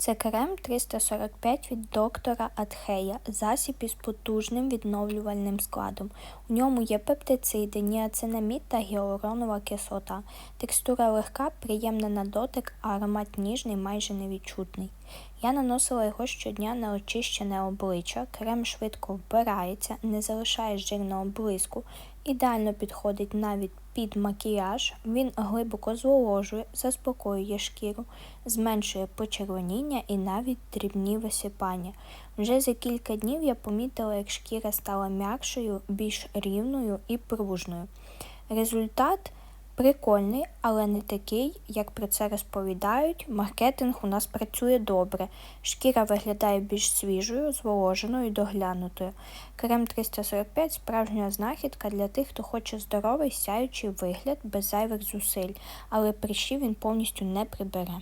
Це крем 345 від доктора Атхея, засіб із потужним відновлювальним складом. У ньому є пептициди, ніацинамід та гіалуронова кислота. Текстура легка, приємна на дотик, а аромат ніжний, майже невідчутний. Я наносила його щодня на очищене обличчя, крем швидко вбирається, не залишає жирного блиску, ідеально підходить навіть під макіяж, він глибоко зволожує, заспокоює шкіру, зменшує почервоніння і навіть дрібні висипання. Вже за кілька днів я помітила, як шкіра стала м'якшою, більш рівною і пружною. Результат прикольний, але не такий, як про це розповідають. Маркетинг у нас працює добре. Шкіра виглядає більш свіжою, зволоженою і доглянутою. Крем 345 справжня знахідка для тих, хто хоче здоровий, сяючий вигляд без зайвих зусиль, але прищі він повністю не прибере.